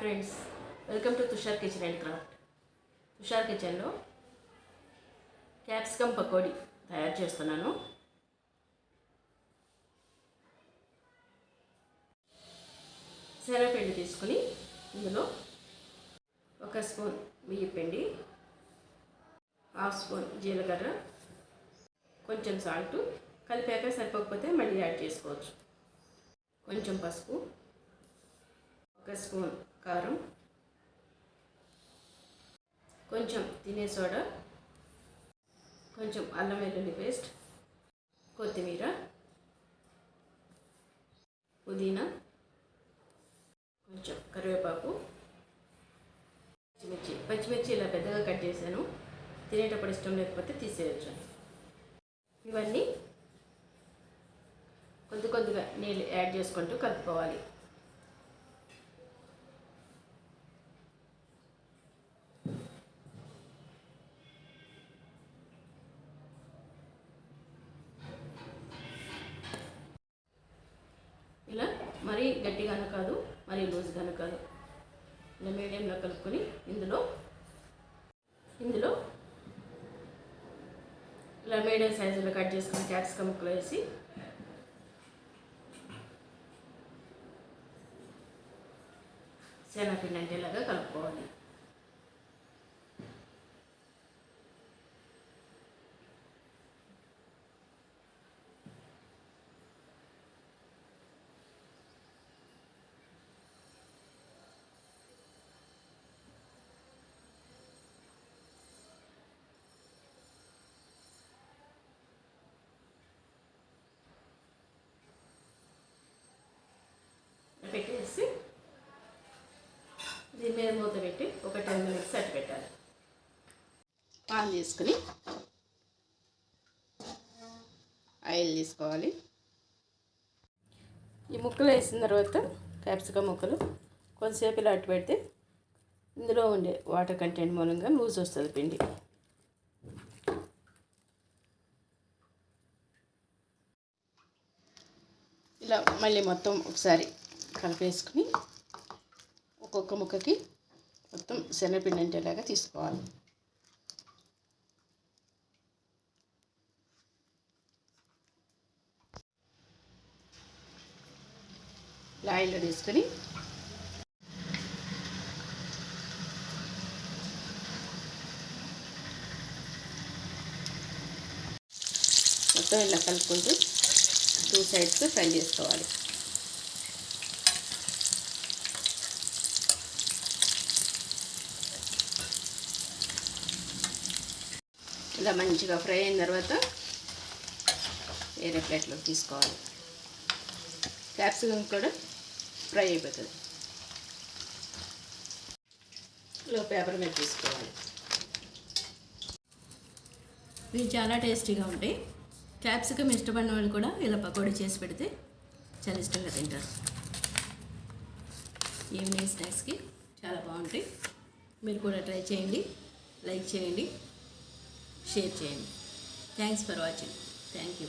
Friends welcome to Tushar kitchen and craft Tushar కిచెన్లో capsicum pakodi తయారు చేస్తున్నాను. శనగపిండి తీసుకుని ఇందులో ఒక స్పూన్ బియ్య పిండి హాఫ్ స్పూన్ జీలకర్ర కొంచెం సాల్ట్ కలిపాక సరిపోకపోతే మళ్ళీ యాడ్ చేసుకోవచ్చు. కొంచెం పసుపు ఒక స్పూన్ కారం కొంచెం తినే సోడా. కొంచెం అల్లం వెల్లుల్లి పేస్ట్. కొత్తిమీర. పుదీనా. కొంచెం కరివేపాకు. పచ్చిమిర్చి. పచ్చిమిర్చి ఇలా పెద్దగా కట్ చేశాను. తినేటప్పుడు ఇష్టం లేకపోతే తీసేయచ్చు. ఇవన్నీ కొద్ది కొద్దిగా నీళ్ళు యాడ్ చేసుకుంటూ కలుపుకోవాలి. గట్టిగాను కాదు మరీ లూజ్గాను కాదు. ఇలా మీడియంలో కలుపుకొని ఇందులో ఇందులో ఇలా మీడియం సైజులో కట్ చేసుకుని క్యాప్సికమ్ ముక్కలు వేసి శనగపిండి అంటే ఇలాగా కలుపుకోవాలి. ఆన్ తీసుకుని ఆయిల్ తీసుకోవాలి. ఈ ముక్కలు వేసిన తర్వాత క్యాప్సికమ్ ముక్కలు కొంతసేపు ఇలా అట్టు పెడితే ఇందులో ఉండే వాటర్ కంటెంట్ మూలంగా లూజ్ వస్తుంది పిండి. ఇలా మళ్ళీ మొత్తం ఒకసారి కలిపేసుకుని ఒక్కొక్క ముక్కకి మొత్తం శనగపిండి అంటేలాగా తీసుకోవాలి. ఇలా ఆయిల్లో తీసుకొని మొత్తం ఇలా కలుపుకుంటూ టూ సైడ్స్ ఫ్రై చేసుకోవాలి. ఇలా మంచిగా ఫ్రై అయిన తర్వాత వేరే ప్లేట్లోకి తీసుకోవాలి. క్యాప్సికమ్ కూడా ఫ్రై అయిపోతుంది. లో పేపర్ మీద తీసుకోవాలి. ఇవి చాలా టేస్టీగా ఉంటాయి. క్యాప్సికమ్ ఇష్టపడిన వాళ్ళు కూడా ఇలా పకోడీ చేసి పెడితే చాలా ఇష్టంగా తింటారు. ఈవినింగ్ స్నాక్స్కి చాలా బాగుంటాయి. మీరు కూడా ట్రై చేయండి లైక్ చేయండి షేర్ చేయండి. Thanks for watching. Thank you.